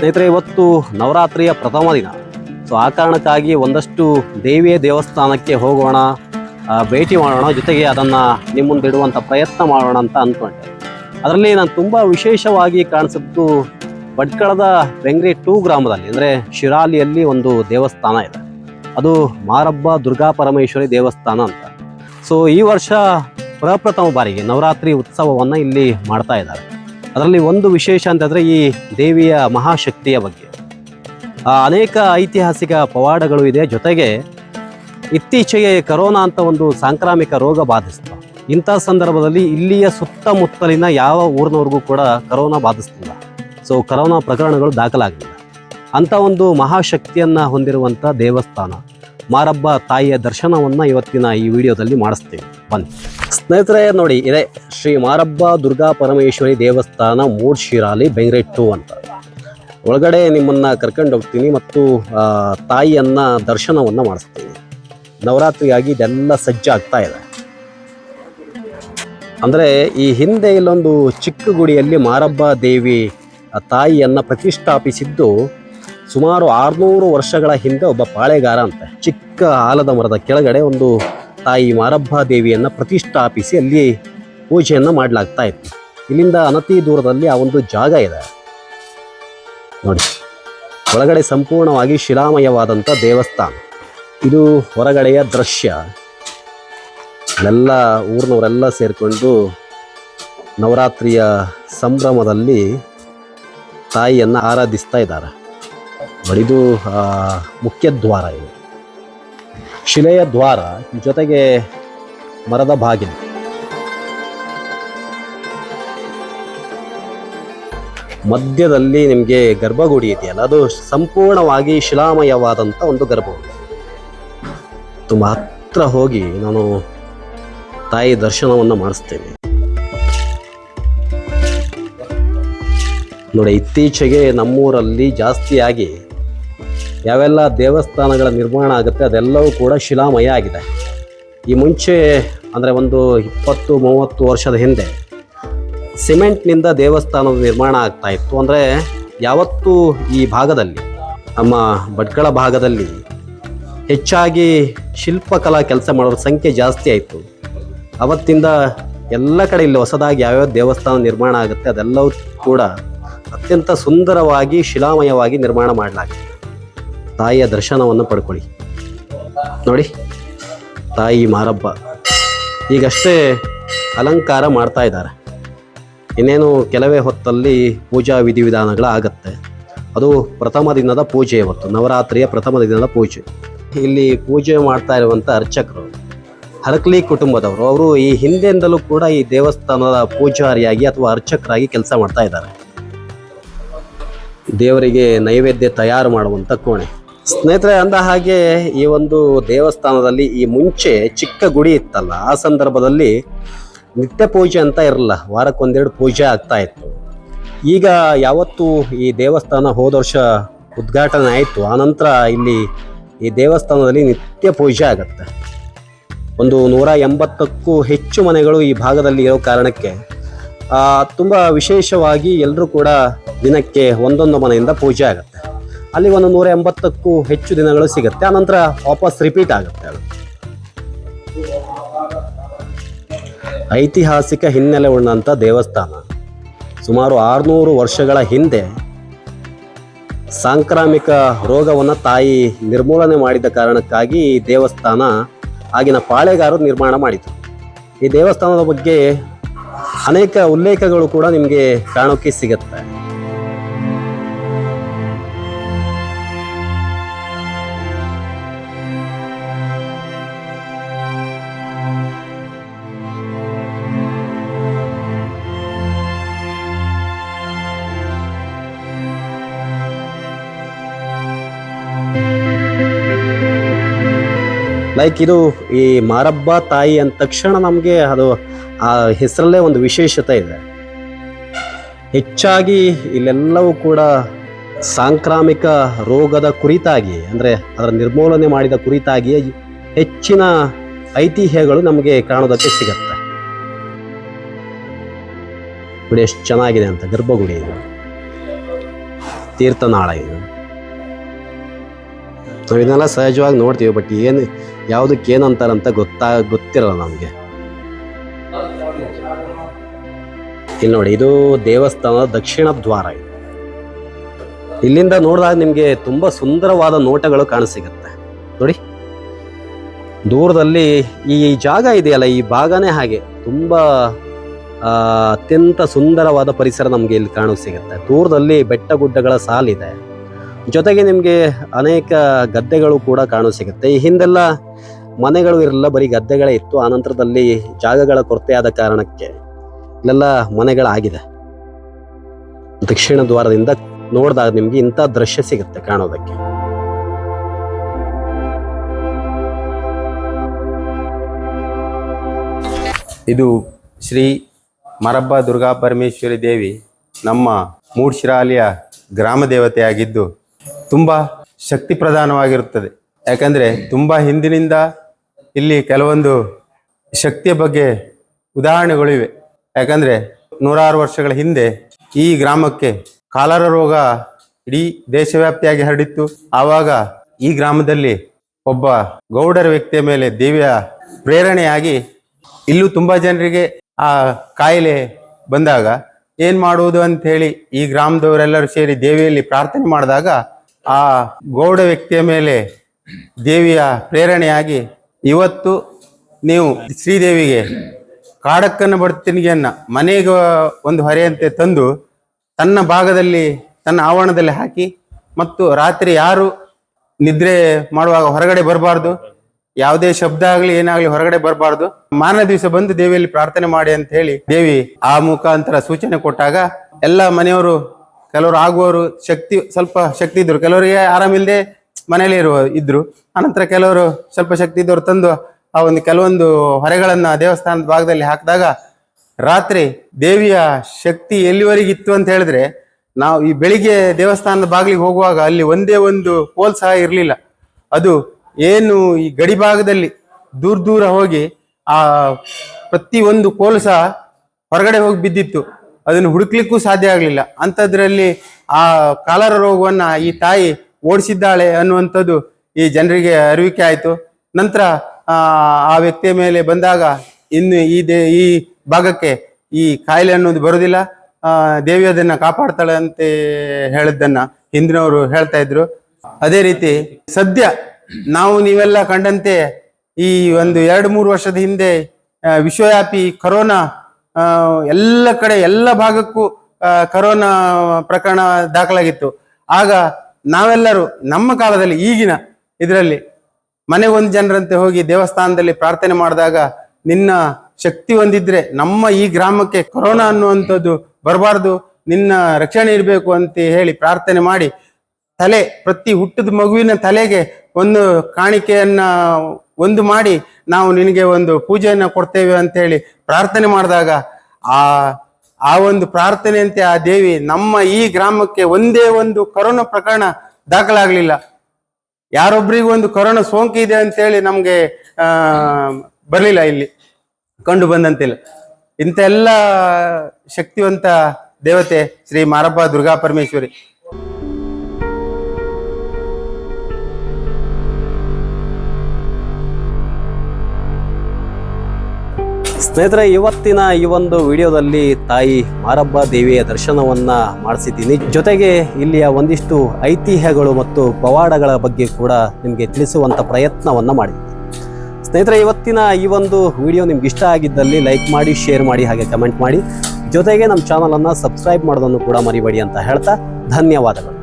ಸ್ನೇಹಿತರೆ, ಇವತ್ತು ನವರಾತ್ರಿಯ ಪ್ರಥಮ ದಿನ. ಸೊ ಆ ಕಾರಣಕ್ಕಾಗಿ ಒಂದಷ್ಟು ದೇವಿಯ ದೇವಸ್ಥಾನಕ್ಕೆ ಹೋಗೋಣ ಭೇಟಿ ಮಾಡೋಣ, ಜೊತೆಗೆ ಅದನ್ನು ನಿಮ್ಮ ಮುಂದೆ ಇಡುವಂಥ ಪ್ರಯತ್ನ ಮಾಡೋಣ ಅಂತ ಅಂದ್ಕೊಂಡೆ ಅದರಲ್ಲಿ ನಾನು ತುಂಬ ವಿಶೇಷವಾಗಿ ಕಾಣಿಸಿದ್ದು ಭಟ್ಕಳದ ಬೆಂಗ್ರಿ ಟೂ ಗ್ರಾಮದಲ್ಲಿ, ಅಂದರೆ ಶಿರಾಲಿಯಲ್ಲಿ ಒಂದು ದೇವಸ್ಥಾನ ಇದೆ. ಅದು ಮಾರಬ್ಬ ದುರ್ಗಾ ಪರಮೇಶ್ವರಿ ದೇವಸ್ಥಾನ ಅಂತ. ಸೊ ಈ ವರ್ಷ ಪ್ರಪ್ರಥಮ ಬಾರಿಗೆ ನವರಾತ್ರಿ ಉತ್ಸವವನ್ನು ಇಲ್ಲಿ ಮಾಡ್ತಾ ಇದ್ದಾರೆ. ಅದರಲ್ಲಿ ಒಂದು ವಿಶೇಷ ಅಂತಂದರೆ ಈ ದೇವಿಯ ಮಹಾಶಕ್ತಿಯ ಬಗ್ಗೆ. ಅನೇಕ ಐತಿಹಾಸಿಕ ಪವಾಡಗಳು ಇದೆ, ಜೊತೆಗೆ ಇತ್ತೀಚೆಗೆ ಕರೋನಾ ಅಂತ ಒಂದು ಸಾಂಕ್ರಾಮಿಕ ರೋಗ ಬಾಧಿಸ್ತು. ಇಂಥ ಸಂದರ್ಭದಲ್ಲಿ ಇಲ್ಲಿಯ ಸುತ್ತಮುತ್ತಲಿನ ಯಾವ ಊರಿನವ್ರಿಗೂ ಕೂಡ ಕರೋನಾ ಬಾಧಿಸ್ತಿಲ್ಲ. ಸೊ ಕರೋನಾ ಪ್ರಕರಣಗಳು ದಾಖಲಾಗಲಿಲ್ಲ ಅಂಥ ಒಂದು ಮಹಾಶಕ್ತಿಯನ್ನು ಹೊಂದಿರುವಂಥ ದೇವಸ್ಥಾನ. ಮಾರಬ್ಬ ತಾಯಿಯ ದರ್ಶನವನ್ನು ಇವತ್ತಿನ ಈ ವಿಡಿಯೋದಲ್ಲಿ ಮಾಡಿಸ್ತೀವಿ. ಬನ್ನಿ. ಸ್ನೇಹಿತರೆ, ನೋಡಿ, ಇದೆ ಶ್ರೀ ಮಾರಬ್ಬ ದುರ್ಗಾ ಪರಮೇಶ್ವರಿ ದೇವಸ್ಥಾನ ಮೂಡ್ ಶಿರಾಲಿ ಟು ಅಂತ. ಒಳಗಡೆ ನಿಮ್ಮನ್ನ ಕರ್ಕೊಂಡು ಹೋಗ್ತೀನಿ ಮತ್ತು ತಾಯಿಯನ್ನ ದರ್ಶನವನ್ನ ಮಾಡಿಸ್ತೀನಿ. ನವರಾತ್ರಿಯಾಗಿ ಇದೆಲ್ಲ ಸಜ್ಜಾಗ್ತಾ ಇದೆ. ಅಂದರೆ, ಈ ಹಿಂದೆ ಇಲ್ಲೊಂದು ಚಿಕ್ಕ ಗುಡಿಯಲ್ಲಿ ಮಾರಬ್ಬ ದೇವಿ ತಾಯಿಯನ್ನ ಪ್ರತಿಷ್ಠಾಪಿಸಿದ್ದು ಸುಮಾರು ಆರುನೂರು ವರ್ಷಗಳ ಹಿಂದೆ ಒಬ್ಬ ಪಾಳೆಗಾರ ಅಂತ. ಚಿಕ್ಕ ಆಲದ ಮರದ ಕೆಳಗಡೆ ಒಂದು ತಾಯಿ ಮಾರಬ್ಬ ದೇವಿಯನ್ನು ಪ್ರತಿಷ್ಠಾಪಿಸಿ ಅಲ್ಲಿ ಪೂಜೆಯನ್ನು ಮಾಡಲಾಗ್ತಾ ಇತ್ತು. ಇಲ್ಲಿಂದ ಅನತಿ ದೂರದಲ್ಲಿ ಆ ಒಂದು ಜಾಗ ಇದೆ. ನೋಡಿ, ಒಳಗಡೆ ಸಂಪೂರ್ಣವಾಗಿ ಶಿಲಾಮಯವಾದಂಥ ದೇವಸ್ಥಾನ. ಇದು ಹೊರಗಡೆಯ ದೃಶ್ಯ. ಎಲ್ಲ ಊರಿನವರೆಲ್ಲ ಸೇರಿಕೊಂಡು ನವರಾತ್ರಿಯ ಸಂಭ್ರಮದಲ್ಲಿ ತಾಯಿಯನ್ನು ಆರಾಧಿಸ್ತಾ ಇದ್ದಾರೆ. ನೋಡಿ ಇದು ಮುಖ್ಯ ದ್ವಾರ ಇದು. ಶಿಲೆಯ ದ್ವಾರ ಜೊತೆಗೆ ಮರದ ಬಾಗಿಲು. ಮಧ್ಯದಲ್ಲಿ ನಿಮಗೆ ಗರ್ಭಗುಡಿ ಇದೆಯಲ್ಲ, ಅದು ಸಂಪೂರ್ಣವಾಗಿ ಶಿಲಾಮಯವಾದಂಥ ಒಂದು ಗರ್ಭಗುಡಿ. ತುಂಬ ಹತ್ರ ಹೋಗಿ ನಾನು ತಾಯಿ ದರ್ಶನವನ್ನು ಮಾಡಿಸ್ತೇನೆ. ನೋಡಿ, ಇತ್ತೀಚೆಗೆ ನಮ್ಮೂರಲ್ಲಿ ಜಾಸ್ತಿಯಾಗಿ ಯಾವೆಲ್ಲ ದೇವಸ್ಥಾನಗಳ ನಿರ್ಮಾಣ ಆಗುತ್ತೆ ಅದೆಲ್ಲವೂ ಕೂಡ ಶಿಲಾಮಯ ಆಗಿದೆ. ಈ ಮುಂಚೆ ಅಂದರೆ ಒಂದು ಇಪ್ಪತ್ತು ಮೂವತ್ತು ವರ್ಷದ ಹಿಂದೆ ಸಿಮೆಂಟ್ನಿಂದ ದೇವಸ್ಥಾನದ ನಿರ್ಮಾಣ ಆಗ್ತಾ ಇತ್ತು. ಅಂದರೆ ಯಾವತ್ತೂ ಈ ಭಾಗದಲ್ಲಿ, ನಮ್ಮ ಭಟ್ಕಳ ಭಾಗದಲ್ಲಿ ಹೆಚ್ಚಾಗಿ ಶಿಲ್ಪಕಲಾ ಕೆಲಸ ಮಾಡೋರ ಸಂಖ್ಯೆ ಜಾಸ್ತಿ ಆಯಿತು. ಅವತ್ತಿಂದ ಎಲ್ಲ ಕಡೆ ಇಲ್ಲಿ ಹೊಸದಾಗಿ ಯಾವ್ಯಾವ ದೇವಸ್ಥಾನ ನಿರ್ಮಾಣ ಆಗುತ್ತೆ ಅದೆಲ್ಲವೂ ಕೂಡ ಅತ್ಯಂತ ಸುಂದರವಾಗಿ, ಶಿಲಾಮಯವಾಗಿ ನಿರ್ಮಾಣ ಮಾಡಲಾಗಿದೆ. ತಾಯಿಯ ದರ್ಶನವನ್ನು ಪಡ್ಕೊಳ್ಳಿ. ನೋಡಿ, ತಾಯಿ ಮಾರಬ್ಬ ಈಗಷ್ಟೇ ಅಲಂಕಾರ ಮಾಡ್ತಾ ಇದ್ದಾರೆ. ಇನ್ನೇನು ಕೆಲವೇ ಹೊತ್ತಲ್ಲಿ ಪೂಜಾ ವಿಧಿವಿಧಾನಗಳು ಆಗತ್ತೆ ಅದು ಪ್ರಥಮ ದಿನದ ಪೂಜೆ ಇವತ್ತು, ನವರಾತ್ರಿಯ ಪ್ರಥಮ ದಿನದ ಪೂಜೆ. ಇಲ್ಲಿ ಪೂಜೆ ಮಾಡ್ತಾ ಇರುವಂಥ ಅರ್ಚಕರು, ಹರಕ್ಲಿ ಕುಟುಂಬದವರು, ಅವರು ಈ ಹಿಂದೆಯಿಂದಲೂ ಕೂಡ ಈ ದೇವಸ್ಥಾನದ ಪೂಜಾರಿಯಾಗಿ ಅಥವಾ ಅರ್ಚಕರಾಗಿ ಕೆಲಸ ಮಾಡ್ತಾ ಇದ್ದಾರೆ. ದೇವರಿಗೆ ನೈವೇದ್ಯ ತಯಾರು ಮಾಡುವಂಥ ಕೋಣೆ. ಸ್ನೇಹಿತರೆ, ಅಂದ ಹಾಗೆ ಈ ಒಂದು ದೇವಸ್ಥಾನದಲ್ಲಿ ಈ ಮುಂಚೆ ಚಿಕ್ಕ ಗುಡಿ ಇತ್ತಲ್ಲ, ಆ ಸಂದರ್ಭದಲ್ಲಿ ನಿತ್ಯ ಪೂಜೆ ಅಂತ ಇರಲ್ಲ, ವಾರಕ್ಕೊಂದೆರಡು ಪೂಜೆ ಆಗ್ತಾ ಇತ್ತು. ಈಗ ಯಾವತ್ತು ಈ ದೇವಸ್ಥಾನ ಹೋದ ವರ್ಷ ಉದ್ಘಾಟನೆ ಆಯಿತು ಆನಂತರ ಇಲ್ಲಿ ಈ ದೇವಸ್ಥಾನದಲ್ಲಿ ನಿತ್ಯ ಪೂಜೆ ಆಗುತ್ತೆ. ಒಂದು ನೂರ ಎಂಬತ್ತಕ್ಕೂ ಹೆಚ್ಚು ಮನೆಗಳು ಈ ಭಾಗದಲ್ಲಿ ಇರೋ ಕಾರಣಕ್ಕೆ ತುಂಬ ವಿಶೇಷವಾಗಿ ಎಲ್ಲರೂ ಕೂಡ ದಿನಕ್ಕೆ ಒಂದೊಂದು ಮನೆಯಿಂದ ಪೂಜೆ ಆಗುತ್ತೆ. ಅಲ್ಲಿ ಒಂದು ನೂರ ಎಂಬತ್ತಕ್ಕೂ ಹೆಚ್ಚು ದಿನಗಳು ಸಿಗುತ್ತೆ. ಆನಂತರ ವಾಪಸ್ ರಿಪೀಟ್ ಆಗುತ್ತೆ ಅದು. ಐತಿಹಾಸಿಕ ಹಿನ್ನೆಲೆ ಉಳ್ಳಂಥ ದೇವಸ್ಥಾನ. ಸುಮಾರು ಆರುನೂರು ವರ್ಷಗಳ ಹಿಂದೆ ಸಾಂಕ್ರಾಮಿಕ ರೋಗವನ್ನು ತಾಯಿ ನಿರ್ಮೂಲನೆ ಮಾಡಿದ ಕಾರಣಕ್ಕಾಗಿ ಈ ದೇವಸ್ಥಾನ ಆಗಿನ ಪಾಳೆಗಾರರು ನಿರ್ಮಾಣ ಮಾಡಿತು ಈ ದೇವಸ್ಥಾನದ ಬಗ್ಗೆ ಅನೇಕ ಉಲ್ಲೇಖಗಳು ಕೂಡ ನಿಮಗೆ ಕಾಣೋಕೆ ಸಿಗುತ್ತೆ. ಲೈಕ್ ಇದು ಈ ಮಾರಬ್ಬ ತಾಯಿ ಅಂದ ತಕ್ಷಣ ನಮಗೆ ಅದು, ಆ ಹೆಸರಲ್ಲೇ ಒಂದು ವಿಶೇಷತೆ ಇದೆ. ಹೆಚ್ಚಾಗಿ ಇಲ್ಲೆಲ್ಲವೂ ಕೂಡ ಸಾಂಕ್ರಾಮಿಕ ರೋಗದ ಕುರಿತಾಗಿ, ಅಂದರೆ ಅದರ ನಿರ್ಮೂಲನೆ ಮಾಡಿದ ಕುರಿತಾಗಿ ಹೆಚ್ಚಿನ ಐತಿಹ್ಯಗಳು ನಮಗೆ ಕಾಣೋದಕ್ಕೆ ಸಿಗತ್ತೆ. ನೋಡಿ ಎಷ್ಟು ಚೆನ್ನಾಗಿದೆ ಅಂತ, ಗರ್ಭಗುಡಿ ಇದು. ತೀರ್ಥನಾಳ ಇದು. ಸಹಜವಾಗಿ ನೋಡ್ತೀವಿ, ಬಟ್ ಏನು ಯಾವುದಕ್ಕೆ ಏನಂತಾರಂತ ಗೊತ್ತಾ, ಗೊತ್ತಿರಲ್ಲ ನಮಗೆ. ಇಲ್ಲಿ ನೋಡಿ, ಇದು ದೇವಸ್ಥಾನದ ದಕ್ಷಿಣ ದ್ವಾರ ಇದು. ಇಲ್ಲಿಂದ ನೋಡಿದಾಗ ನಿಮಗೆ ತುಂಬ ಸುಂದರವಾದ ನೋಟಗಳು ಕಾಣಸಿಗುತ್ತೆ. ನೋಡಿ, ದೂರದಲ್ಲಿ ಈ ಜಾಗ ಇದೆಯಲ್ಲ, ಈ ಭಾಗನೇ ಹಾಗೆ. ತುಂಬ ಅತ್ಯಂತ ಸುಂದರವಾದ ಪರಿಸರ ನಮಗೆ ಇಲ್ಲಿ ಕಾಣ ಸಿಗುತ್ತೆ ದೂರದಲ್ಲಿ ಬೆಟ್ಟ ಗುಡ್ಡಗಳ ಸಾಲಿದೆ. ಜೊತೆಗೆ ನಿಮಗೆ ಅನೇಕ ಗದ್ದೆಗಳು ಕೂಡ ಕಾಣು ಸಿಗುತ್ತೆ. ಈ ಹಿಂದೆಲ್ಲ ಮನೆಗಳು ಇರಲಿಲ್ಲ, ಬರೀ ಗದ್ದೆಗಳೇ ಇತ್ತು. ಆನಂತರದಲ್ಲಿ ಜಾಗಗಳ ಕೊರತೆಯಾದ ಕಾರಣಕ್ಕೆ ಇಲ್ಲೆಲ್ಲ ಮನೆಗಳಾಗಿದೆ ದಕ್ಷಿಣ ದ್ವಾರದಿಂದ ನೋಡಿದಾಗ ನಿಮಗೆ ಇಂಥ ದೃಶ್ಯ ಸಿಗುತ್ತೆ ಕಾಣೋದಕ್ಕೆ. ಇದು ಶ್ರೀ ಮರಬ್ಬ ದುರ್ಗಾ ಪರಮೇಶ್ವರಿ ದೇವಿ ನಮ್ಮ ಮೂಡ್ಶಿರಾಲಿಯ ಗ್ರಾಮ ದೇವತೆಯಾಗಿದ್ದು ತುಂಬ ಶಕ್ತಿ ಪ್ರಧಾನವಾಗಿರುತ್ತದೆ. ಯಾಕಂದರೆ ತುಂಬ ಹಿಂದಿನಿಂದ ಇಲ್ಲಿ ಕೆಲವೊಂದು ಶಕ್ತಿಯ ಬಗ್ಗೆ ಉದಾಹರಣೆಗಳಿವೆ ಯಾಕಂದರೆ ನೂರಾರು ವರ್ಷಗಳ ಹಿಂದೆ ಈ ಗ್ರಾಮಕ್ಕೆ ಕಾಲರ ರೋಗ ಇಡೀ ದೇಶವ್ಯಾಪ್ತಿಯಾಗಿ ಹರಡಿತ್ತು. ಆವಾಗ ಈ ಗ್ರಾಮದಲ್ಲಿ ಒಬ್ಬ ಗೌಡರ ವ್ಯಕ್ತಿಯ ಮೇಲೆ ದೇವಿಯ ಪ್ರೇರಣೆಯಾಗಿ ಇಲ್ಲೂ ತುಂಬಾ ಜನರಿಗೆ ಆ ಕಾಯಿಲೆ ಬಂದಾಗ ಏನು ಮಾಡುವುದು ಅಂತ ಹೇಳಿ ಈ ಗ್ರಾಮದವರೆಲ್ಲರೂ ಸೇರಿ ದೇವಿಯಲ್ಲಿ ಪ್ರಾರ್ಥನೆ ಮಾಡಿದಾಗ ಆ ಗೌಡ ವ್ಯಕ್ತಿಯ ಮೇಲೆ ದೇವಿಯ ಪ್ರೇರಣೆಯಾಗಿ ಇವತ್ತು ನೀವು ಶ್ರೀದೇವಿಗೆ ಕಾಡಕ್ಕನ ಬಡ್ತಿನಿಗೆಯನ್ನ ಮನೆಗೆ ಒಂದು ಹೊರೆಯಂತೆ ತಂದು ತನ್ನ ಭಾಗದಲ್ಲಿ, ತನ್ನ ಆವರಣದಲ್ಲಿ ಹಾಕಿ ಮತ್ತು ರಾತ್ರಿ ಯಾರು ನಿದ್ರೆ ಮಾಡುವಾಗ ಹೊರಗಡೆ ಬರಬಾರ್ದು, ಯಾವುದೇ ಶಬ್ದ ಆಗಲಿ ಏನಾಗಲಿ ಹೊರಗಡೆ ಬರಬಾರ್ದು. ಮಾರನೇ ದಿವಸ ಬಂದು ದೇವಿಯಲ್ಲಿ ಪ್ರಾರ್ಥನೆ ಮಾಡಿ ಅಂತ ಹೇಳಿ ದೇವಿ ಆ ಮುಖಾಂತರ ಸೂಚನೆ ಕೊಟ್ಟಾಗ ಎಲ್ಲ ಮನೆಯವರು ಕೆಲವರು ಆಗುವವರು ಶಕ್ತಿ, ಸ್ವಲ್ಪ ಶಕ್ತಿ ಇದ್ರು ಕೆಲವರಿಗೆ ಆರಾಮಿಲ್ಲದೆ ಮನೇಲಿ ಇರುವ, ಇದ್ರು. ಆನಂತರ ಕೆಲವರು ಸ್ವಲ್ಪ ಶಕ್ತಿ ಇದ್ದವರು ತಂದು ಆ ಒಂದು ಕೆಲವೊಂದು ಹೊರೆಗಳನ್ನ ದೇವಸ್ಥಾನದ ಭಾಗದಲ್ಲಿ ಹಾಕಿದಾಗ ರಾತ್ರಿ ದೇವಿಯ ಶಕ್ತಿ ಎಲ್ಲಿವರೆಗಿತ್ತು ಅಂತ ಹೇಳಿದ್ರೆ, ನಾವು ಈ ಬೆಳಿಗ್ಗೆ ದೇವಸ್ಥಾನದ ಬಾಗಿಲಿಗೆ ಹೋಗುವಾಗ ಅಲ್ಲಿ ಒಂದೇ ಒಂದು ಪೋಲ್ ಸಹ ಇರಲಿಲ್ಲ. ಅದು ಏನು ಈ ಗಡಿ ಭಾಗದಲ್ಲಿ ದೂರ ದೂರ ಹೋಗಿ ಆ ಪ್ರತಿ ಒಂದು ಕೋಲು ಸಹ ಹೊರಗಡೆ ಹೋಗಿ ಬಿದ್ದಿತ್ತು. ಅದನ್ನು ಹುಡುಕ್ಲಿಕ್ಕೂ ಸಾಧ್ಯ ಆಗಲಿಲ್ಲ. ಅಂಥದ್ರಲ್ಲಿ ಆ ಕಾಲರ ರೋಗವನ್ನ ಈ ತಾಯಿ ಓಡಿಸಿದ್ದಾಳೆ ಅನ್ನುವಂಥದ್ದು ಈ ಜನರಿಗೆ ಅರಿವಿಕೆ ಆಯಿತು. ನಂತರ, ಆ ವ್ಯಕ್ತಿಯ ಮೇಲೆ ಬಂದಾಗ ಇನ್ನು ಈ ದೇ, ಈ ಭಾಗಕ್ಕೆ ಈ ಕಾಯಿಲೆ ಅನ್ನೋದು ಬರೋದಿಲ್ಲ. ದೇವಿ ಅದನ್ನ ಕಾಪಾಡ್ತಾಳೆ ಅಂತ ಹೇಳಿದ್ದನ್ನು ಹಿಂದಿನವರು ಹೇಳ್ತಾ ಇದ್ರು. ಅದೇ ರೀತಿ ಸದ್ಯ ನಾವು ನೀವೆಲ್ಲ ಕಂಡಂತೆ ಈ ಒಂದು ಎರಡು ಮೂರು ವರ್ಷದ ಹಿಂದೆ ವಿಶ್ವವ್ಯಾಪಿ ಕರೋನಾ ಎಲ್ಲ ಕಡೆ, ಎಲ್ಲ ಭಾಗಕ್ಕೂ ಕರೋನಾ ಪ್ರಕರಣ ದಾಖಲಾಗಿತ್ತು. ಆಗ ನಾವೆಲ್ಲರೂ, ನಮ್ಮ ಕಾಲದಲ್ಲಿ, ಈಗಿನ ಇದರಲ್ಲಿ, ಮನೆಗೊಂದು ಜನರಂತೆ ಹೋಗಿ ದೇವಸ್ಥಾನದಲ್ಲಿ ಪ್ರಾರ್ಥನೆ ಮಾಡಿದಾಗ, ನಿನ್ನ ಶಕ್ತಿ ಹೊಂದಿದ್ರೆ, ನಮ್ಮ ಈ ಗ್ರಾಮಕ್ಕೆ ಕೊರೋನಾ ಅನ್ನುವಂಥದ್ದು ಬರಬಾರ್ದು, ನಿನ್ನ ರಕ್ಷಣೆ ಇರಬೇಕು ಅಂತ ಹೇಳಿ ಪ್ರಾರ್ಥನೆ ಮಾಡಿ, ತಲೆ, ಪ್ರತಿ ಹುಟ್ಟದ ಮಗುವಿನ ತಲೆಗೆ ಒಂದು ಕಾಣಿಕೆಯನ್ನ, ಒಂದು ಮಾಡಿ ನಾವು ನಿನಗೆ ಒಂದು ಪೂಜೆಯನ್ನು ಕೊಡ್ತೇವೆ ಅಂತ ಹೇಳಿ ಪ್ರಾರ್ಥನೆ ಮಾಡಿದಾಗ ಆ ಆ ಒಂದು ಪ್ರಾರ್ಥನೆಯಂತೆ ಆ ದೇವಿ ನಮ್ಮ ಈ ಗ್ರಾಮಕ್ಕೆ ಒಂದೇ ಒಂದು ಕರೋನಾ ಪ್ರಕರಣ ದಾಖಲಾಗಲಿಲ್ಲ. ಯಾರೊಬ್ಬರಿಗೂ ಒಂದು ಕೊರೋನಾ ಸೋಂಕು ಇದೆ ಅಂತೇಳಿ ನಮಗೆ ಬರಲಿಲ್ಲ ಇಲ್ಲಿ, ಕಂಡು ಬಂದಂತಿಲ್ಲ. ಇಂಥ ಎಲ್ಲ ಶಕ್ತಿವಂತ ದೇವತೆ ಶ್ರೀ ಮಾರಪ್ಪ ದುರ್ಗಾ ಪರಮೇಶ್ವರಿ ಸ್ನೇಹಿತರೆ, ಇವತ್ತಿನ ಈ ಒಂದು ವಿಡಿಯೋದಲ್ಲಿ ತಾಯಿ ಮಾರಬ್ಬ ದೇವಿಯ ದರ್ಶನವನ್ನ ಮಾಡಿಸಿದ್ದೀನಿ. ಜೊತೆಗೆ ಇಲ್ಲಿಯ ಒಂದಿಷ್ಟು ಐತಿಹ್ಯಗಳು ಮತ್ತು ಪವಾಡಗಳ ಬಗ್ಗೆ ಕೂಡ ನಿಮಗೆ ತಿಳಿಸುವಂತ ಪ್ರಯತ್ನವನ್ನ ಮಾಡಿದ್ದೀನಿ. ಸ್ನೇಹಿತರೆ, ಇವತ್ತಿನ ಈ ಒಂದು ವಿಡಿಯೋ ನಿಮ್ಗೆ ಇಷ್ಟ ಆಗಿದ್ದಲ್ಲಿ ಲೈಕ್ ಮಾಡಿ, ಶೇರ್ ಮಾಡಿ, ಹಾಗೆ ಕಮೆಂಟ್ ಮಾಡಿ. ಜೊತೆಗೆ ನಮ್ಮ ಚಾನಲನ್ನು ಸಬ್ಸ್ಕ್ರೈಬ್ ಮಾಡೋದನ್ನು ಕೂಡ ಮರಿಬೇಡಿ ಅಂತ ಹೇಳ್ತಾ ಧನ್ಯವಾದಗಳು.